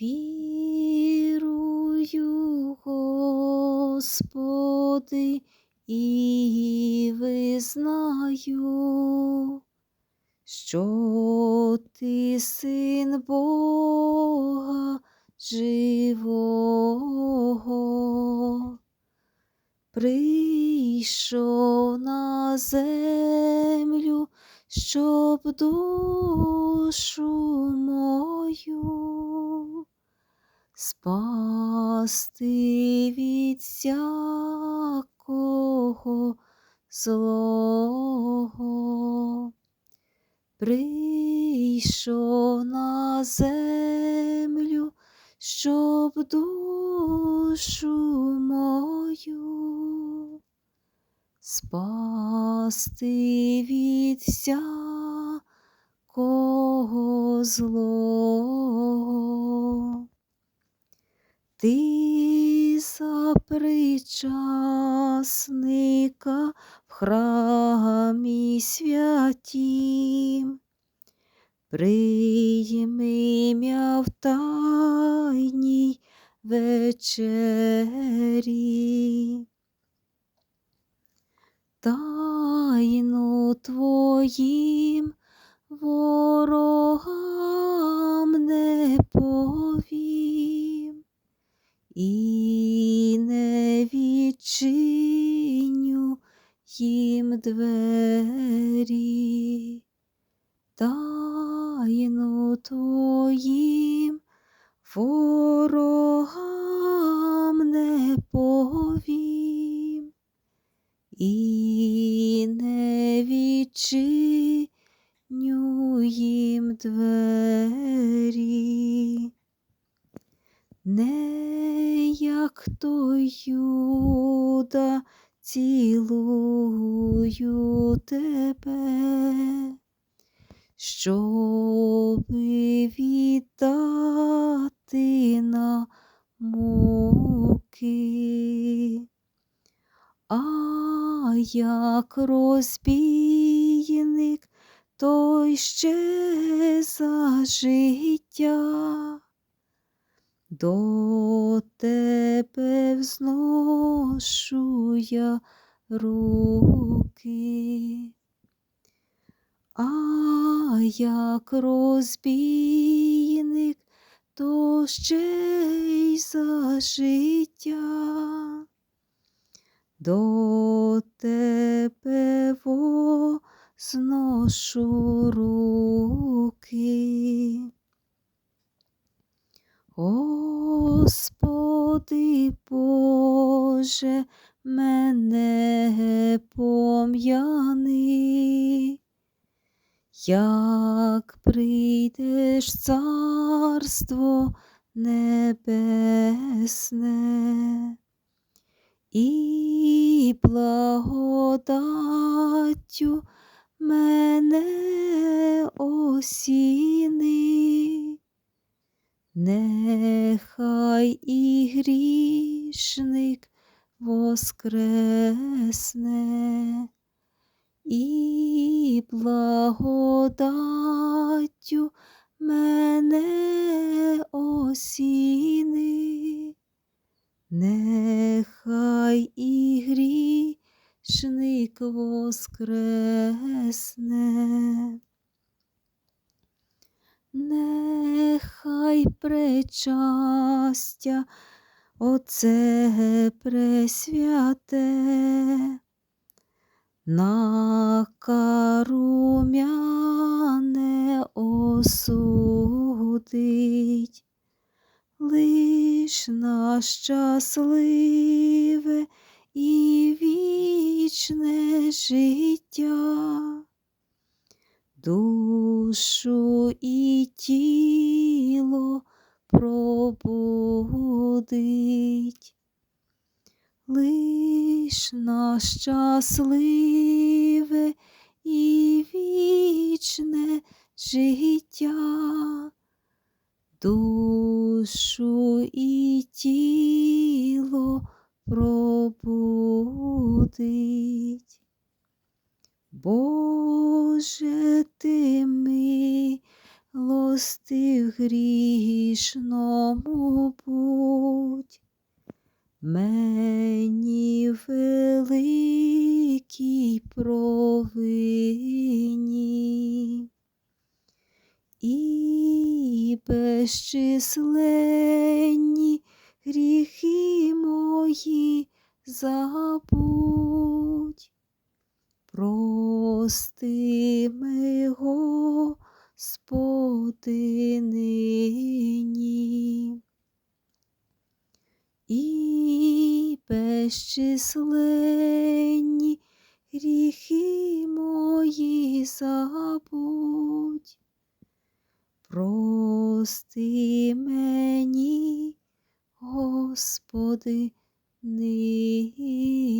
Вірую, Господи, і визнаю, що ти син Бога живого, прийшов на землю, щоб душу мою спасти від всякого злого. Прийшов на землю, щоб душу мою спасти від всякого злого. Ти за причасника в храмі святім, прийми ім'я в тайній вечері. Тайну твоїм ворогам не повім і не відчиню їм двері. Тайну твоїм ворогам не повім і відчиню їм двері. Не як той Юда цілую тебе, щоби віддати на муки, а як розбійник, той ще за життя. До тебе взношу я руки, а як розбійник, то ще й за життя. До тебе возношу руки. Господи Боже, мене пом'яни, як прийдеш царство небесне і благодаттю осіни. Нехай і грішник воскресне, і благодаттю мене осіни, нехай і грішник воскресне. Нехай пречастя Оце пресвяте, на карум'яне осудить, лиш на щасливе і вічне життя душу і тіло пробудить, лиш на щасливе і вічне життя, душу і тіло пробудить. Боже ти лости грішному будь. Мені великій провині. І безчисленні гріхи мої забудь. Прости ми, Господи, нині. І безчисленні гріхи мої забудь. Прости мені, Господи, нині.